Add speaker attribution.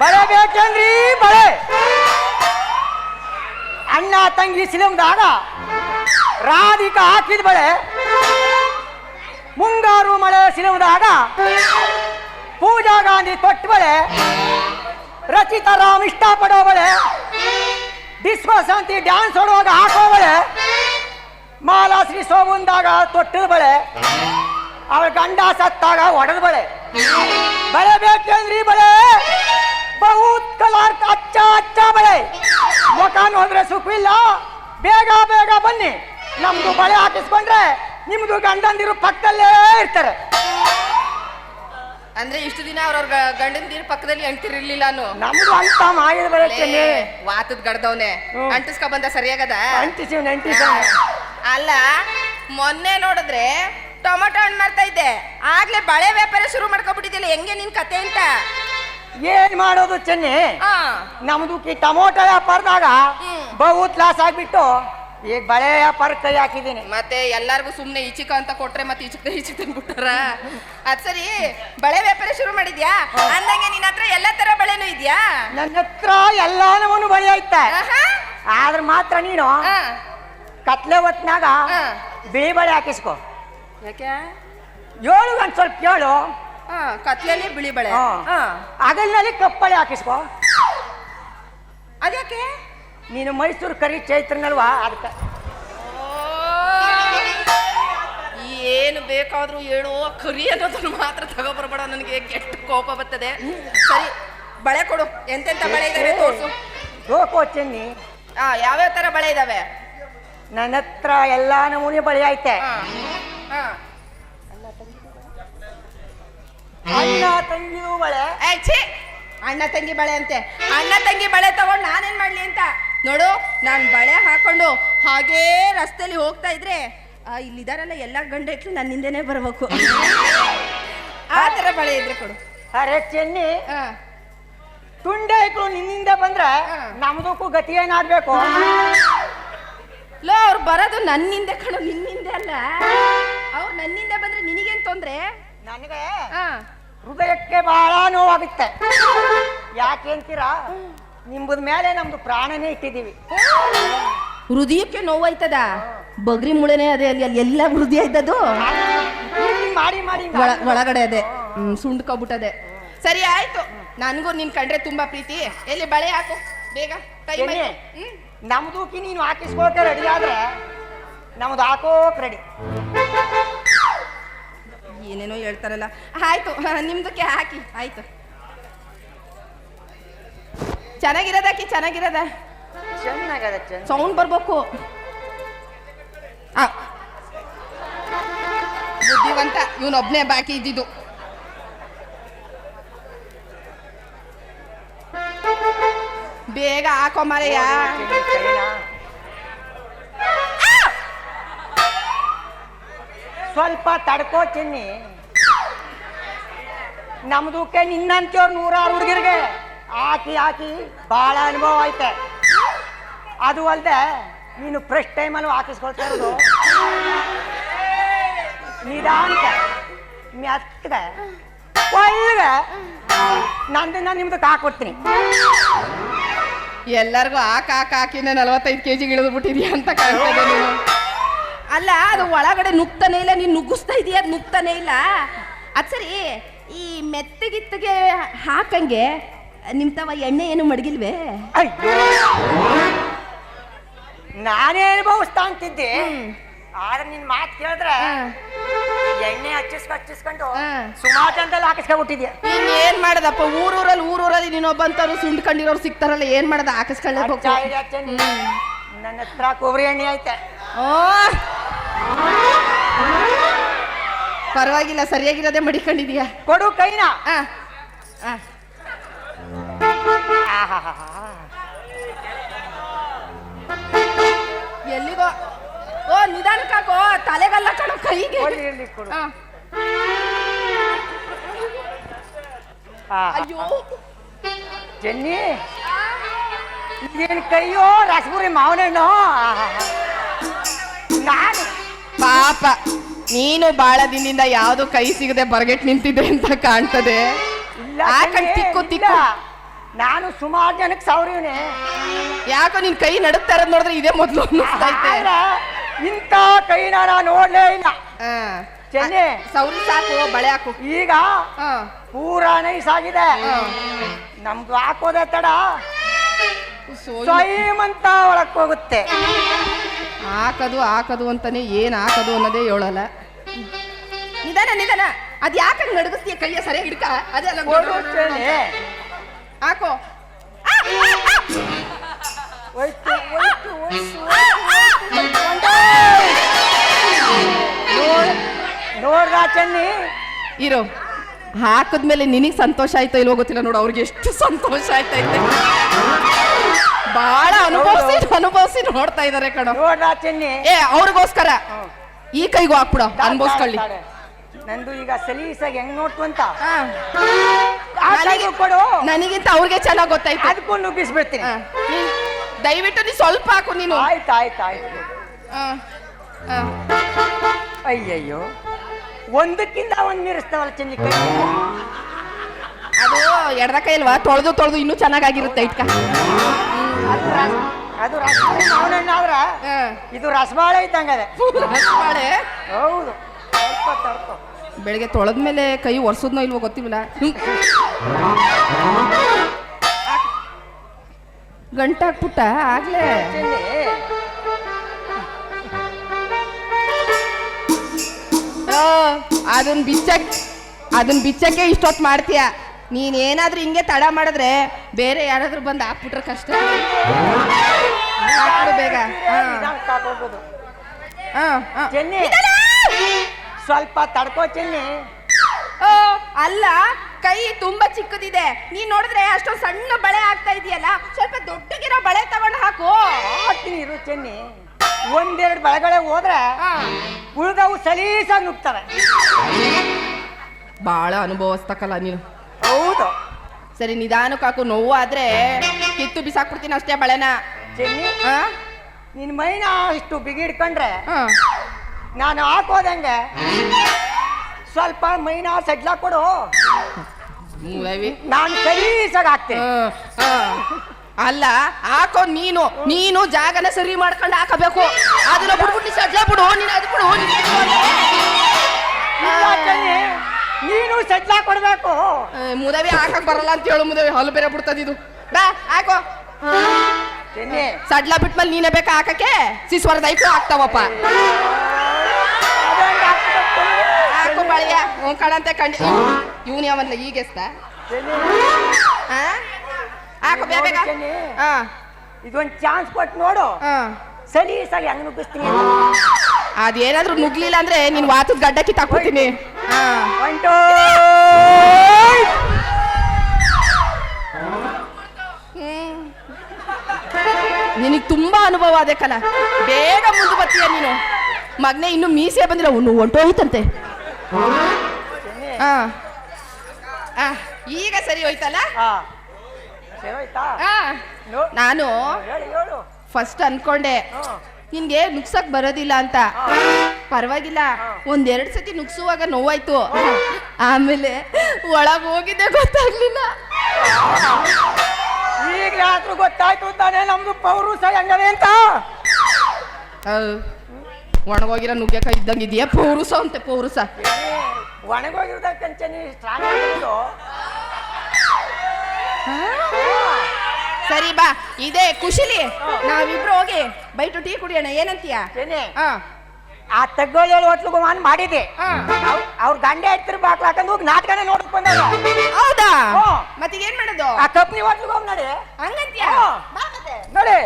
Speaker 1: ಬಳೆ ಬೇಕೇನ್ರಿ? ಬಳೆ. ಅಣ್ಣ ತಂಗಿ ಸಿನಿಮಾದಾಗ ರಾಧಿಕಾ ಹಾಕಿದ ಬಳೆ. ಮುಂಗಾರು ಮಳೆ ಸಿನಿಮಾದಾಗ ಪೂಜಾ ಗಾಂಧಿ ತೊಟ್ಟ ಬಳೆ. ರಚಿತಾ ರಾಮ್ ಇಷ್ಟಪಡೋ ಬಳೆ ವಿಶ್ವಶಾಂತಿ ಡ್ಯಾನ್ಸ್ ಹೊಡುವಾಗ ಹಾಕೋ ಬಳೆ. ಮಾಲಾಶ್ರೀ ಸೋಗುಂದಾಗ ತೊಟ್ಟದ ಬಳೆ. ಅವಳ ಗಂಡ ಸತ್ತಾಗ ಒಡೆದ ಬಳೆ. ಬಳೆ ಬೇಕೇಂದ್ರಿ ಬಳೆ? ಬಹುತ್ ಕಲರ್ ಅಚ್ಚ ಅಚ್ಚ ಬಳೆ. ಮುಖ ನೋಡಿದ್ರೆ ಸುಖವಿಲ್ಲ ಬೇಗ ಬೇಗ ಬನ್ನಿ. ನಮ್ದು ಬಳೆ ಹಾಕಿಸ್ಕೊಂಡ್ರೆ ನಿಮ್ದು ಗಂಡಂದಿರು ಪಕ್ಕದಲ್ಲೇ ಇರ್ತಾರೆ.
Speaker 2: ಅಂದ್ರೆ ಇಷ್ಟು ದಿನ ಅವ್ರವ್ರ ಗಂಡಂದಿರ ಪಕ್ಕದಲ್ಲಿ ಅಂಟಿರ್ಲಿಲ್ಲ
Speaker 1: ನಮ್ದು ಅಂತ ಬಳೆ ಚೆನ್ನಿ.
Speaker 2: ವಾತದ್ ಗಡ್ದವ್ನೆ.
Speaker 1: ಹ್ಮ್.
Speaker 2: ಅಂಟಿಸ್ಕೊ ಬಂದ ಸರಿಯಾಗದ?
Speaker 1: ಅಂಟಿಸಿ ಅಂಟಿಸ
Speaker 2: ಅಲ್ಲ ಮೊನ್ನೆ ನೋಡಿದ್ರೆ ಟೊಮೊಟೊ ಹಣ್ಣು ಮಾರ್ತಾ ಇದ್ದೆ. ಆಗ್ಲೇ ಬಳೆ ವ್ಯಾಪಾರ ಶುರು ಮಾಡ್ಕೊಬಿಟ್ಟಿದ್ದಿಲ್ಲ. ಹೆಂಗೆ ನಿನ್ ಕತೆ ಅಂತ?
Speaker 1: ಏನ್ ಮಾಡೋದು ಚೆನ್ನಿ? ನಮ್ದು ಕಿ ಟೊಮೊಟೊ ವ್ಯಾಪಾರದಾಗ ಬಹುತ್ ಲಾಸ್ ಆಗ್ಬಿಟ್ಟು ಈಗ ಬಳೆ ವ್ಯಾಪಾರ ಕೈ ಹಾಕಿದ್ದೀನಿ.
Speaker 2: ಮತ್ತೆ ಎಲ್ಲಾರ್ಗು ಸುಮ್ನೆ ಈಚಿಕ ಅಂತ ಕೊಟ್ರೆ ಮತ್ತೆ ಈಚಿಕ ಈಚಿಕ ತಂದ್ಬಿಟ್ಟಾರ ಅದ್ ಸರಿ. ಬಳೆ ವ್ಯಾಪಾರ ಶುರು ಮಾಡಿದ್ಯಾ? ಅಂದಂಗೆ ನಿನ್ನ ಹತ್ರ ಎಲ್ಲ ತರ ಬಳೆನೂ ಇದ್ಯಾ?
Speaker 1: ನನ್ನ ಹತ್ರ ಎಲ್ಲಾನು ಬಳೆ ಐತೆ.
Speaker 2: ಆಹಾ,
Speaker 1: ಆದ್ರೆ ಮಾತ್ರ ನೀನು ಕತ್ಲೆ ಹೊತ್ನಾಗ. ಬಿಳಿ ಬಳೆ ಹಾಕಿಸ್ಕೊ.
Speaker 2: ಯಾಕೆ?
Speaker 1: ಏಳು ಒಂದು ಸ್ವಲ್ಪ ಕೇಳು
Speaker 2: ಕತ್ತಲಲ್ಲಿ ಕತ್ಲೆಯಲ್ಲಿ ಬಿಳಿ ಬಳೆ.
Speaker 1: ಹಾ. ಕಪ್ಪಳೆ ಹಾಕಿಸ್ಕೊ.
Speaker 2: ಅದಕ್ಕೆ
Speaker 1: ನೀನು ಮೈಸೂರು ಕರಿ ಚೈತ್ರನಲ್ವಾ? ಅದಕ್ಕೆ.
Speaker 2: ಏನು ಬೇಕಾದ್ರೂ ಹೇಳು. ಕರಿ ಅನ್ನೋದನ್ನು ಮಾತ್ರ ತಗೋಬರ್ಬೇಡ ನನಗೆ ಕೆಟ್ಟ ಕೋಪ ಬರ್ತದೆ. ಸರಿ ಬಳೆ ಕೊಡು. ಎಂತೆಂತ ಬಳೆ ಇದಾವೆ ತೋರಿಸು.
Speaker 1: ದೋಕೋ ಚೆನ್ನಿ.
Speaker 2: ಯಾವ್ಯಾವ ತರ ಬಳೆ ಇದಾವೆ?
Speaker 1: ನನ್ನ ಹತ್ರ ಎಲ್ಲ ನಮೂನೆ ಬಳೆ ಐತೆ. ಅಣ್ಣ ತಂಗಿಯೂ ಬಳೆ
Speaker 2: ಏ, ಛೀ! ಅಣ್ಣ ತಂಗಿ ಬಳೆ ಅಂತೆ. ಅಣ್ಣ ತಂಗಿ ಬಳೆ ತಗೊಂಡು ನಾನೇನ್ ಮಾಡ್ಲಿ ಅಂತ? ನೋಡು ನಾನು ಬಳೆ ಹಾಕೊಂಡು ಹಾಗೇ ರಸ್ತೆಯಲ್ಲಿ ಹೋಗ್ತಾ ಇದ್ರೆ ಆ, ಇಲ್ಲಿದಾರಲ್ಲ ಎಲ್ಲ ಗಂಡ ಇಟ್ಲು ನನ್ನ ಹಿಂದೆನೆ ಬರ್ಬೇಕು. ಆ ತರ ಬಳೆ ಇದ್ರೆ ಕೊಡು.
Speaker 1: ಅರೆ ಚೆನ್ನಿ
Speaker 2: ಆ.
Speaker 1: ತುಂಡೆ ಇಕ್ಳು ನಿನ್ನಿಂದ ಬಂದ್ರೆ
Speaker 2: ಹಾ.
Speaker 1: ನಮ್ದಕ್ಕೂ ಗತಿ ಏನಾಗ್ಬೇಕು?
Speaker 2: ಲೋ ಅವ್ರು ಬರೋದು ನನ್ನಿಂದೆ ಕಣು ನಿನ್ನಿಂದೆ ಅಲ್ಲ. ಅವ್ರು ನನ್ನಿಂದ ಬಂದ್ರೆ ನಿನಗೇನ್ ತೊಂದ್ರೆ?
Speaker 1: ನನಗೆ ಹೃದಯಕ್ಕೆ ಬಹಳ ನೋವಾಗುತ್ತೆ. ಯಾಕೆ ಅಂತೀರಾ ನಿಮ್ಮದ ಮೇಲೆ ನಮ್ದು ಪ್ರಾಣನೇ ಇಟ್ಟಿದ್ದೀವಿ.
Speaker 2: ಹೃದಯಕ್ಕೆ ನೋವಾಯ್ತದ? ಬಗ್ರಿ ಮುಳೆನೆ ಅದೇ ಅಲ್ಲಿ ಅಲ್ಲಿ ಎಲ್ಲ ಹೃದಯ
Speaker 1: ಇದ್ದದ್ದು? ಮಾಡಿ ಮಾಡಿ ಹಿಂಗ್
Speaker 2: ಒಳ- ಒಳಗಡೆ ಅದೇ. ಹ್ಮ್, ಸುಂಡ್ಕೊಬಿಟ್ಟದೆ ಸರಿ ಆಯ್ತು. ನನಗೂ ನಿನ್ ಕಂಡ್ರೆ ತುಂಬಾ ಪ್ರೀತಿ. ಎಲ್ಲಿ ಬಳೆ ಹಾಕು. ಬೇಗ ಟೈಮ್? ಹ್ಮ್.
Speaker 1: ನಮ್ದೂಕಿ ನೀನು ಹಾಕಿಸ್ಕೊಳ್ತಾ ರೆಡಿ ಆದ್ರೆ ನಮ್ದು ಹಾಕೋಕ್ ರೆಡಿ
Speaker 2: ಏನೇನೋ ಹೇಳ್ತಾರಲ್ಲ. ಆಯ್ತು ನಿಮ್ದಕ್ಕೆ ಹಾಕಿ ಆಯ್ತು. ಚೆನ್ನಾಗಿರೋದ ಹಾಕಿ ಚೆನ್ನಾಗಿರೋದ?
Speaker 1: ಚೆನ್ನಾಗದ
Speaker 2: ಸೌಂಡ್ ಬರ್ಬೇಕು. ಬುದ್ಧಿವಂತ ಇವನೊಬ್ನೇ ಬಾಕಿ ಇದ್ದಿದ್ದು. ಬೇಗ ಹಾಕೋ ಮಾರಯ್ಯ
Speaker 1: ಸ್ವಲ್ಪ ತಡ್ಕೋ ಚಿನ್ನಿ. ನಮ್ದಕ್ಕೆ ನಿನ್ನಂತವ್ರು ನೂರಾರು ಹುಡುಗರಿಗೆ. ಹಾಕಿ ಹಾಕಿ ಬಹಳ ಅನುಭವ ಐತೆ. ಅದು ಅಲ್ಲದೆ ನೀನು ಫ್ರೆಶ್ ಟೈಮಲ್ಲಿ ಹಾಕಿಸ್ಕೊಳ್ತಾ ಇರೋದು. ನಿಧಾನ ಮೆತ್ತಗೆ ಒಳ್ಳೆ ನಂದನ್ನ ನಿಮ್ದಕ್ಕೆ ಹಾಕೊಡ್ತೀನಿ
Speaker 2: ಎಲ್ಲರಿಗೂ ಹಾಕಿ ಹಾಕಿ ಹಾಕಿನ ನಲವತ್ತೈದು ಕೆ ಜಿಗೆ ಇಳಿದು ಬಿಟ್ಟಿದ್ಯಾ ಅಂತ ಕಾಣ್ತದೆ ನೀನು. ಅಲ್ಲ ಅದು ಒಳಗಡೆ ನುಗ್ತಾನೆ ಇಲ್ಲ ನೀನು ನುಗ್ಗಿಸ್ತಾ ಇದೀಯ ಅದು ನುಗ್ತಾನೆ ಇಲ್ಲ. ಅದು ಸರಿ ಈ ಮೆತ್ತಗಿತ್ತಗೆ ಹಾಕಂಗೆ ನಿಮ್ ತವ ಎಣ್ಣೆ ಏನು ಮಡಗಿಲ್ವೇ?
Speaker 1: ನಾನೇ ಅನುಭವಿಸ್ತಾ ಅಂತಿದ್ದೆ. ಆದ್ರೆ ನಿನ್ ಮಾತು ಕೇಳಿದ್ರೆ ಎಣ್ಣೆ ಹಚ್ಚಿಸ್ಕೊ ಹಚ್ಚಿಸ್ಕೊಂಡು. ಸುಮಾರು ಜನದಲ್ಲಿ ಹಾಕಿಸ್ಕೊಂಡ್ಬಿಟ್ಟಿದ್ಯಾ?
Speaker 2: ನೀನ್ ಏನ್ ಮಾಡದಪ್ಪ? ಊರೂರಲ್ಲಿ ಊರೂರಲ್ಲಿ ನೀನೊಬ್ಬಂತವ್ರು ಸುಂಡ್ಕೊಂಡಿರೋರು ಸಿಗ್ತಾರಲ್ಲ ಏನ್ ಮಾಡದ?
Speaker 1: ನೀ. ನನ್ನ ಹತ್ರ ಕೊಬ್ಬರಿ ಎಣ್ಣೆ ಐತೆ.
Speaker 2: ಓ ಪರವಾಗಿಲ್ಲ ಸರಿಯಾಗಿರೋದೇ ಮಡಿಕೊಂಡಿದೀಯ.
Speaker 1: ಕೊಡು ಕೈನ.
Speaker 2: ಆ ಆ. ಎಲ್ಲಿಗೋ? ಓ ನಿಧಾನಕ್ಕಾಗೋ ತಲೆಗಲ್ಲ ಕಣೋ ಕೈಗೆ.
Speaker 1: ಕೊಡು, ಇರ್ಲಿ ಕೊಡು.
Speaker 2: ಆ,
Speaker 1: ಆಹಾ.
Speaker 2: ಅಯ್ಯೋ.
Speaker 1: ಚೆನ್ನಿ ಇದೇನು ಕೈಯೋ? ರಸಗುರಿ ಮಾವನಣ್ಣು? ಆಹಾಹಾ. ನಾನು.
Speaker 2: ಪಾಪ. ನೀನು ಬಾಳ ದಿನದಿಂದ ಯಾವ್ದು ಕೈ ಸಿಗದೆ ಬರ್ಗೆಟ್ ನಿಂತಿದೆ ಅಂತ ಕಾಣ್ತದೆ.
Speaker 1: ಆ
Speaker 2: ತಿಕ್ಕು.
Speaker 1: ನಾನು ಸುಮಾರು ಜನಕ್ಕೆ ಸೌರಿವ್ನೆ
Speaker 2: ಯಾಕೋ ನಿನ್ ಕೈ ನಡುತ್ತಾ ಇರೋದ್ ನೋಡಿದ್ರೆ ಇದೇ ಮೊದ್ಲು ಇಂತ
Speaker 1: ಇಂಥ ಕೈನ ನಾನು ನೋಡ್ಲೇ ಇಲ್ಲ. ಚೆನ್ನೆ.
Speaker 2: ಸೌರಿ ಸಾಕು ಬಳೆ ಹಾಕು.
Speaker 1: ಈಗ ಪೂರ ನೈಸ್ ಆಗಿದೆ ನಮ್ದು ಹಾಕೋದೇ ತಡ. ಸ್ವಯಂ ಅಂತ ಒಳಕ್ ಹೋಗುತ್ತೆ.
Speaker 2: ಹಾಕದು ಹಾಕದು ಅಂತಾನೆ ಏನು ಹಾಕದು ಅನ್ನೋದೇ ಹೇಳಲ್ಲ. ನಿಧಾನ ನಿಧಾನ. ಅದ್ ಯಾಕೆ ನಡಗಿಸ್ತೀಯ ಕೈಯ ಸರಿಯಾಗಿ ಹಿಡ್ಕ? ಅದೆಲ್ಲ ಹಾಕೋ.
Speaker 1: ನೋಡ್ರಾ ಚೆನ್ನಿ
Speaker 2: ಇರೋ. ಹಾಕದ್ಮೇಲೆ ನಿನಗ್ ಸಂತೋಷ ಆಯ್ತಾ ಇಲ್ವೋ ಗೊತ್ತಿಲ್ಲ ನೋಡು ಅವ್ರಿಗೆ ಎಷ್ಟು ಸಂತೋಷ ಆಯ್ತೈತೆ. ಬಹಳ ಅನುಭವಿಸಿ ಅನುಭವಿಸಿ ನೋಡ್ತಾ ಇದಾರೆ ಕಣೋ.
Speaker 1: ನೋಡ್ರ ಚೆನ್ನಿ?
Speaker 2: ಏ ಅವ್ರಿಗೋಸ್ಕರ. ಈ ಕೈಗೂ ಹಾಕ್ಬಿಡ ಅನುಭವಿಸ್ಕೊಳ್ಳಿ.
Speaker 1: ನಂದು ಈಗ ಸಲೀಸಾಗಿ ಹೆಂಗ್ ನೋಡ್ತು ಅಂತ?
Speaker 2: ಹಾ.
Speaker 1: ಆ ಕೈಗೂ ಕೊಡು.
Speaker 2: ನನಗಿಂತ ಅವ್ರಿಗೆ ಚೆನ್ನಾಗಿ ಗೊತ್ತಾಯ್ತು.
Speaker 1: ಅದಕ್ಕೂ ನುಗ್ಗಿಸ್ಬಿಡ್ತೀನಿ.
Speaker 2: ಹಾ. ನೀನ್ ದಯವಿಟ್ಟು ನೀ ಸ್ವಲ್ಪ ಹಾಕು ನೀನು.
Speaker 1: ಆಯ್ತು ಆಯ್ತು ಆಯ್ತು.
Speaker 2: ಹಾ. ಹಾ.
Speaker 1: ಅಯ್ಯಯ್ಯೋ. ಒಂದಕ್ಕಿಂತ ಒಂದ್ ನಿರಿಸ್ತಾವಲ್ಲ ಚೆನ್ನಿ ಕೈ.
Speaker 2: ಅದು ಎಡದ ಕೈ ಅಲ್ವಾ ತೊಳೆದು ತೊಳೆದು ಇನ್ನೂ ಚೆನ್ನಾಗಿರುತ್ತೆ ಇಟ್ಕ.
Speaker 1: ಅದು ರಸ- ಅದು ರಸಬಾಳೆ ಮಾವಿನಣ್ಣು ಆದ್ರ ಇದು ರಸಬಾಳೆ ಇದ್ದಂಗದೆ
Speaker 2: ರಸಬಾಳೆ
Speaker 1: ಹೌದು. ಸ್ವಲ್ಪ
Speaker 2: ಬೆಳಿಗ್ಗೆ ತೊಳೆದ್ಮೇಲೆ ಕೈ ಒರೆಸೋದ್ನೋ ಇಲ್ವೋ ಗೊತ್ತಿಲ್ಲ. ಗಂಟಾಕ್ಬಿಟ್ಟ ಆಗ್ಲೇ. ಅದನ್ ಬಿಚ್ಚಕ್ ಅದನ್ ಬಿಚ್ಚಕ್ಕೆ ಇಷ್ಟೊತ್ತು ಮಾಡ್ತೀಯ? ನೀನ್ ಏನಾದ್ರೂ ಹಿಂಗೆ ತಡ ಮಾಡಿದ್ರೆ ಬೇರೆ ಯಾರಾದ್ರೂ ಬಂದು ಹಾಕ್ಬಿಟ್ರೆ ಕಷ್ಟ. ಹಾಕ್ಬಿಡು ಬೇಗ.
Speaker 1: ಚೆನ್ನಿ. ಸ್ವಲ್ಪ ತಡ್ಕೋ ಚೆನ್ನಿ.
Speaker 2: ಓ, ಅಲ್ಲ ಕೈ ತುಂಬಾ ಚಿಕ್ಕದಿದೆ. ನೀನ್ ನೋಡಿದ್ರೆ ಅಷ್ಟೊಂದು ಸಣ್ಣ ಬಳೆ ಆಗ್ತಾ ಇದೆಯಲ್ಲ? ಸ್ವಲ್ಪ ದೊಡ್ಡಗಿರೋ ಬಳೆ ತಗೊಂಡು ಹಾಕು.
Speaker 1: ಹಾಕ್ತೀನಿ ಇರು ಚೆನ್ನಿ. ಒಂದೆರಡು ಬಳೆಗಳೇ ಹೋದ್ರೆ. ಉಳಿದವು ಸಲೀಸಾಗಿ ನುಗ್ತವೆ.
Speaker 2: ಬಹಳ ಅನುಭವಿಸ್ತಕ್ಕಲ್ಲ ನೀನು.
Speaker 1: ಹೌದು.
Speaker 2: ಸರಿ ನಿಧಾನಕ್ಕೆ ಹಾಕು ನೋವು ಆದ್ರೆ ಕಿತ್ತು ಬಿಸಾಕ್ಬಿಡ್ತೀನಿ ಅಷ್ಟೇ ಬಳೆನ.
Speaker 1: ಚೆನ್ನಿ
Speaker 2: ಹಾ?
Speaker 1: ನಿನ್ ಮೈನ ಇಷ್ಟು ಬಿಗಿಡ್ಕೊಂಡ್ರೆ
Speaker 2: ಹಾ.
Speaker 1: ನಾನು ಹಾಕೋದಂಗೆ ಸ್ವಲ್ಪ ಮೈನ ಸಡ್ಲ ಕೊಡು.
Speaker 2: ಮೂಲವಿ
Speaker 1: ನಾನು ಸಲೀಸಾಗಿ ಹಾಕ್ತೇನೆ
Speaker 2: ಆ. ಅಲ್ಲ ಹಾಕೋ ನೀನು. ನೀನು ಜಾಗನ ಸರಿ ಮಾಡ್ಕೊಂಡು ಹಾಕಬೇಕು. ಅದನ್ನ ಬಿಡ್ಬಿಟ್ಟು ಸಡ್ಲ ಬಿಡು ನೀನು ಅದು ಬಿಡು ನೀನು
Speaker 1: ನೀನು ಸಡ್ಲ ಕೊಡ್ಬೇಕು.
Speaker 2: ಮುದವಿ ಹಾಕಕ್ ಬರಲ್ಲ ಅಂತ ಹೇಳು ಮುದವಿ ಹಲ್ಲು ಬೇರೆ ಬಿಡ್ತದ ಇದು. ಬಾ ಹಾಕೋ.
Speaker 1: ಸಡ್ಲಾ
Speaker 2: ಸಡ್ಲ ಬಿಟ್ಮೇಲೆ ನೀನೇ ಬೇಕಾ ಹಾಕಕ್ಕೆ? ಸಿಸ್ವರ ದೈಕು ಹಾಕ್ತಾವಪ್ಪ. ಹಾಕು ಬಳಿಯ ಹ್ಞೂ ಕಣಂತೆ ಕಂಡ ಇವನು ಯಾವನ್ಲ ಈಗೆಸ್ತ? ಹಾಕು ಬೇಗ
Speaker 1: ಇದೊಂದ್
Speaker 2: ಹಾ
Speaker 1: ಇದೊಂದು ಚಾನ್ಸ್ ಕೊಟ್ಟು ನೋಡು.
Speaker 2: ಸರಿ
Speaker 1: ಸರಿ ಹೆಂಗ್ ನುಗ್ಗಿಸ್ತೀನಿ
Speaker 2: ಅದೇನಾದ್ರೂ ನುಗ್ಲಿಲ್ಲ ಅಂದ್ರೆ ನೀನ್ ವಾತದ ಗಡ್ಡ ಕಿತ್ತಾಕ್ಬಿಡ್ತೀನಿ ಹಾ
Speaker 1: ಒಂಟು
Speaker 2: ನಿನಗೆ ತುಂಬಾ ಅನುಭವ ಅದೇ ಕಲ ಬೇಗ ಮುಂದೆ ಬರ್ತೀಯ ನೀನು. ಮಗ್ನೆ ಇನ್ನು ಮೀಸೆ ಬಂದಿಲ್ಲ ಒಂದು ಹೊಂಟೋಯ್ತಂತೆ ಹಾ. ಈಗ ಸರಿ ಹೋಯ್ತಲ್ಲ? ನಾನು ಫಸ್ಟ್ ಅನ್ಕೊಂಡೆ. ನಿನ್ಗೆ ನುಗ್ಸಕ್ ಬರೋದಿಲ್ಲ ಅಂತ. ಪರವಾಗಿಲ್ಲ ಒಂದೆರಡು ಸತಿ ನುಗ್ಸುವಾಗ ನೋವಾಯ್ತು. ಆಮೇಲೆ ಒಳಗೆ ಹೋಗಿದ್ದೆ ಗೊತ್ತಾಗ್ಲಿಲ್ಲ.
Speaker 1: ಈಗ ಯಾತ್ರು ಗೊತ್ತಾಯ್ತು ತಾನೇ ನಮ್ದು ಪೌರುಷ ಹೆಂಗದೆ ಅಂತ.
Speaker 2: ಒಣಗೋಗಿರೋ ನುಗ್ಗೆಕಾಯಿ ಇದ್ದಂಗೆ ಇದೆಯಾ? ಪೌರುಸ ಅಂತೆ ಪೌರುಸ.
Speaker 1: ಒಣಗೋಗಿರೋದಕ್ಕಂಚೆ ನೀ ಸ್ಟ್ರಾಂಗ್।
Speaker 2: ಸರಿ ಬಾ. ಇದೇ ಖುಷಿಲಿ ನಾವಿಬ್ರು ಹೋಗಿ ಬೈಟು ಟೀ ಕುಡಿಯೋಣ. ಏನಂತೀಯ? ಹಾ
Speaker 1: ಆ. ತಗ್ಗೋಳಿ ಹೋಟ್ಲಿಗೆ ಹೋಗಿ ಮಾಡಿದೆ. ಅವ್ರ ದಂಡೆ ಎತ್ತಿರ ಬಾಕ್ಲ ಹಾಕೊಂಡು ಹೋಗಿ ನಾಟಕನೇ ನೋಡಕ್ ಬಂದಾಗ
Speaker 2: ಹೌದಾ? ಮತ್ತೆ ಏನ್ ಮಾಡೋದು?
Speaker 1: ಆ ಕಪ್ನಿ ಹೋಟ್ಲಿಗೆ ಹೋಗಿ ನೋಡಿ.
Speaker 2: ಹಂಗಂತೀಯ?
Speaker 1: ನೋಡಿ.